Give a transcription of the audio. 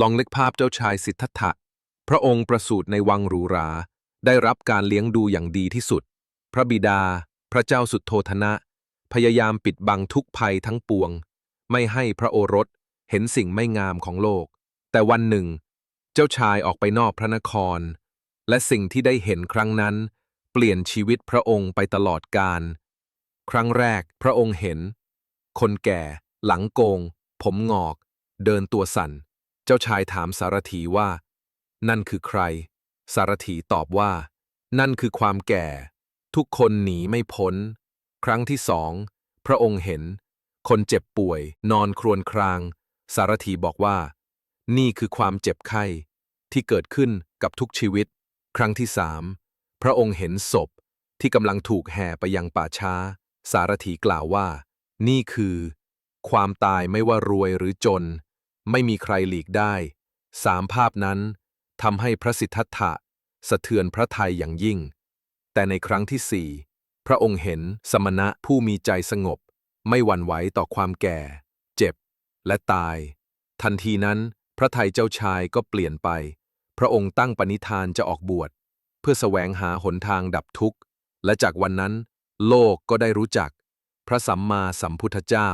ลองนึกภาพเจ้าชายสิทธัตถะ พระองค์ประสูติในวังหรูหรา ได้รับการเลี้ยงดูอย่างดีที่สุด พระบิดา พระเจ้าสุดโททนะ พยายามปิดบังทุกภัยทั้งปวง ไม่ให้พระโอรสเห็นสิ่งไม่งามของโลก แต่วันหนึ่ง เจ้าชายออกไปนอกพระนคร และสิ่งที่ได้เห็นครั้งนั้น เปลี่ยนชีวิตพระองค์ไปตลอดกาล ครั้งแรกพระองค์เห็น คนแก่ หลังโกง ผมงอก เดินตัวสั่น จ้าชายถามสารถีว่า นั่นคือใคร สารถีตอบว่า นั่นคือความแก่ ทุกคนหนีไม่พ้น ครั้งที่สอง พระองค์เห็น คนเจ็บป่วย นอนครวญคราง สารถีบอกว่า นี่คือความเจ็บไข้ ที่เกิดขึ้นกับทุกชีวิต ครั้งที่สามพระองค์เห็นศพที่กำลังถูกแห่ไปยังป่าช้า สารถีกล่าวว่า นี่คือ ความตายไม่ว่ารวยหรือจน ไม่มีใครหลีกได้สามภาพนั้นทำให้พระสิทธัตถะสะเทือนพระทัยอย่างยิ่ง แต่ในครั้งที่สี่พระองค์เห็นสมณะผู้มีใจสงบ ไม่หวั่นไหวต่อความแก่ เจ็บ และตาย ทันทีนั้น พระทัยเจ้าชายก็เปลี่ยนไป พระองค์ตั้งปณิธานจะออกบวช เพื่อแสวงหาหนทางดับทุกข์ และจากวันนั้น โลกก็ได้รู้จัก พระสัมมาสัมพุทธเจ้า